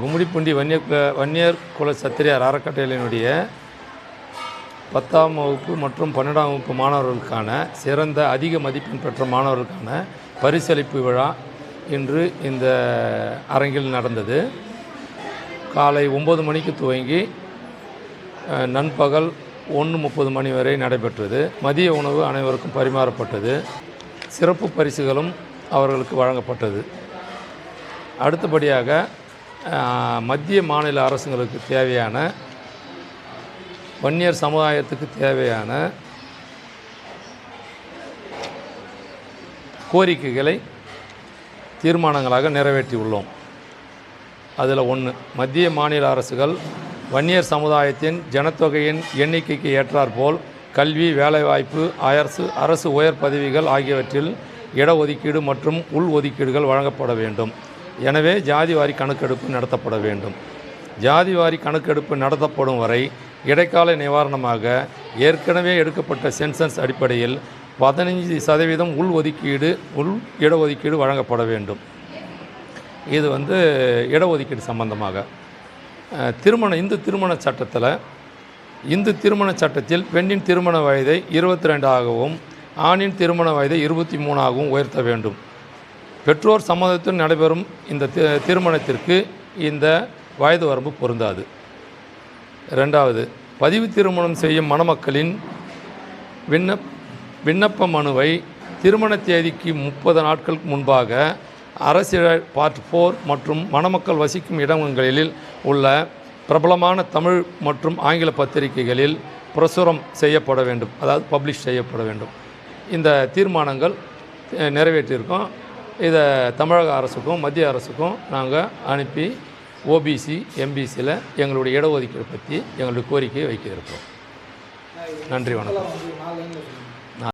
கும்மிடிப்பூண்டி வன்னிய குல வன்னியர் குல சத்திரியார் அறக்கட்டளையினுடைய பத்தாம் வகுப்பு மற்றும் பன்னெண்டாம் வகுப்பு மாணவர்களுக்கான சிறந்த அதிக மதிப்பெண் பெற்ற மாணவர்களுக்கான பரிசளிப்பு விழா இன்று இந்த அரங்கில் நடந்தது. காலை ஒம்பது மணிக்கு துவங்கி நண்பகல் ஒன்று முப்பது மணி வரை நடைபெற்றது. மதிய உணவு அனைவருக்கும் பரிமாறப்பட்டது. சிறப்பு பரிசுகளும் அவர்களுக்கு வழங்கப்பட்டது. அடுத்தபடியாக மத்திய மாநில அரசுங்களுக்கு தேவையான வன்னியர் சமுதாயத்துக்கு தேவையான கோரிக்கைகளை தீர்மானங்களாக நிறைவேற்றியுள்ளோம் அதில் ஒன்று மத்திய மாநில அரசுகள் வன்னியர் சமுதாயத்தின் ஜனத்தொகையின் எண்ணிக்கைக்கு ஏற்றாற்போல் கல்வி வேலைவாய்ப்பு அரசு அரசு உயர் பதவிகள் ஆகியவற்றில் இடஒதுக்கீடு மற்றும் உள் ஒதுக்கீடுகள் வழங்கப்பட வேண்டும். எனவே ஜாதிவாரி கணக்கெடுப்பு நடத்தப்பட வேண்டும். ஜாதிவாரி கணக்கெடுப்பு நடத்தப்படும் வரை இடைக்கால நிவாரணமாக ஏற்கனவே எடுக்கப்பட்ட சென்சஸ் அடிப்படையில் பதினைஞ்சு சதவீதம் உள் ஒதுக்கீடு உள் இடஒதுக்கீடு வழங்கப்பட வேண்டும். இது வந்து இடஒதுக்கீடு சம்பந்தமாக. திருமண இந்து திருமண சட்டத்தில் இந்து திருமண சட்டத்தில் பெண்ணின் திருமண வயதை இருபத்தி ரெண்டாகவும் ஆணின் திருமண வயதை இருபத்தி மூணாகவும் உயர்த்த வேண்டும். பெற்றோர் சம்மதத்துடன் நடைபெறும் இந்த தி- திருமணத்திற்கு இந்த வயது வரம்பு பொருந்தாது. ரெண்டாவது பதிவு திருமணம் செய்யும் மணமக்களின் விண்ணப் விண்ணப்ப மனுவை திருமண தேதிக்கு முப்பது நாட்களுக்கு முன்பாக அரசியல் பார்ட் ஃபோர் மற்றும் மணமக்கள் வசிக்கும் இடங்களில் உள்ள பிரபலமான தமிழ் மற்றும் ஆங்கில பத்திரிகைகளில் பிரசுரம் செய்யப்பட வேண்டும். அதாவது பப்ளிஷ் செய்யப்பட வேண்டும். இந்த தீர்மானங்கள் நிறைவேற்றியிருக்கோம். இதை தமிழக அரசுக்கும் மத்திய அரசுக்கும் நாங்கள் அனுப்பி ஓபிசி எம்பிசியில் எங்களுடைய இடஒதுக்கீடு பற்றி எங்களுடைய கோரிக்கையை வைக்க இருக்கிறோம். நன்றி வணக்கம்.